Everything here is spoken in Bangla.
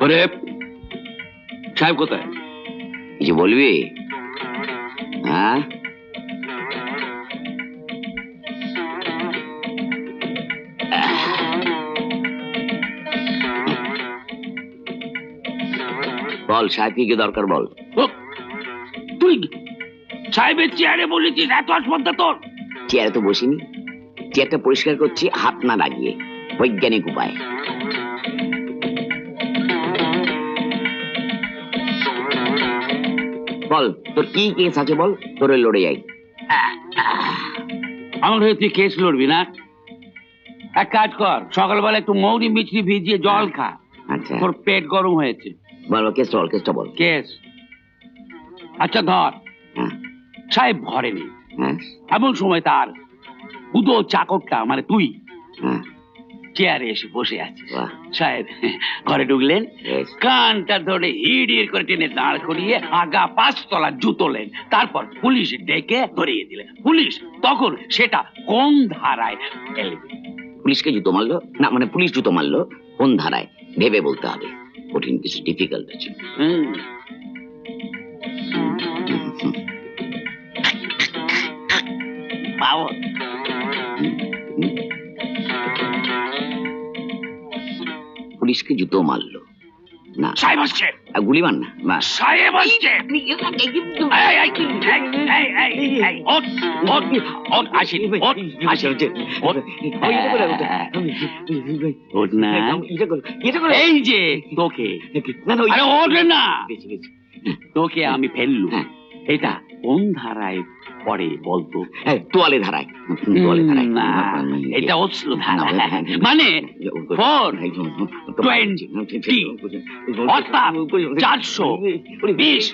ওরে সাহেব কোথায় কিছু বলবি হ্যাঁ বল সাহেবকে কি দরকার বল ও, তুই সাহেবের চেয়ারে বলেছিস এত আসপদ্দা তোর চেয়ারে তো বসিনি চেয়ারটা পরিষ্কার করছি হাত না লাগিয়ে। বৈজ্ঞানিক উপায়। বল তোর কি কেস আছে বল? তোরে লড়ে যাই আমার হয়ে তুই কেস লড়বি না? এক কাজ কর সকালবেলা একটু মৌরি মিছরি ভিজিয়ে জল খা। আচ্ছা। তোর পেট গরম হয়েছে। বল কেসটা বল কেসটা বল। কেস আচ্ছা ধর। হ্যাঁ। সাহেব ঘরে নেই হ্যাঁ। এমন সময় তার উদো চাকরটা মানে তুই। চেয়ারে এসে বসে আছিস। সাহেব ঘরে ঢুকলেন। কানটা ধরে হিড়ির করে টেনে দাঁড় করিয়ে আগা পাঁচ পাঁচতলা জুতোলেন তারপর পুলিশ ডেকে ধরিয়ে দিলেন। পুলিশ তখন সেটা কোন ধারায় ফেলবে পুলিশকে জুতো মারলো? না মানে পুলিশ জুতো মারলো। কোন ধারায়? ভেবে বলতে হবে। কঠিন কিছু ডিফিকাল্ট আছে। হুম, পাও। পুলিশকে জুতো মারলো না সাহেব আসছে গুলি মার না সাহেব আসছে এই, না। যে তোকে আরে না তোকে আমি ফেললু হ্যাঁ। এটা কোন ধারায় পড়ে বলতো তোয়ালে ধারায় তোয়ালে ধারায় না এটা ধারা মানে ফোর টোয়েন্টি অর্থাৎ চারশো বিশ